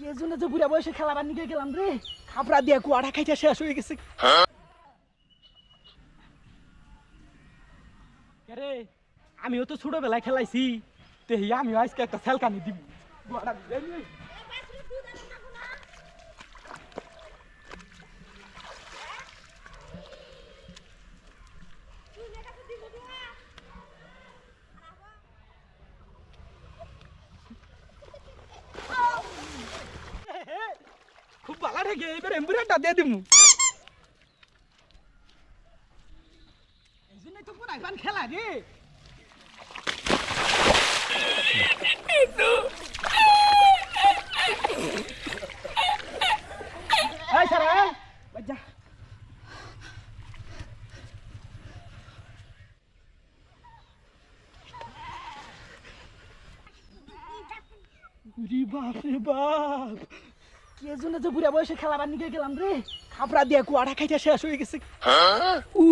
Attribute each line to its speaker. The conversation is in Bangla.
Speaker 1: কে যে বুড়া বয়সে খেলাবার নিকে গেলাম রে? খাপড়া দিয়া কুয়াটা খাইতে শেষ হয়ে গেছে। রে আমিও তো ছোটবেলায় খেলাইছি। তে আমিও আজকে একটা সেলকানি দিব। ঠেকে এবার এম্বুরেন্টটা দিয়ে দিমু এই জন্যই তো পুরাই পান খেলা রে এই সারা বাজা কে জন্য যে বুড়া বয়সে খেলাবার নিয়ে গেলাম রে? খাপড়া দিয়া কুয়াটা খাইতে শেষ হয়ে গেছে। উ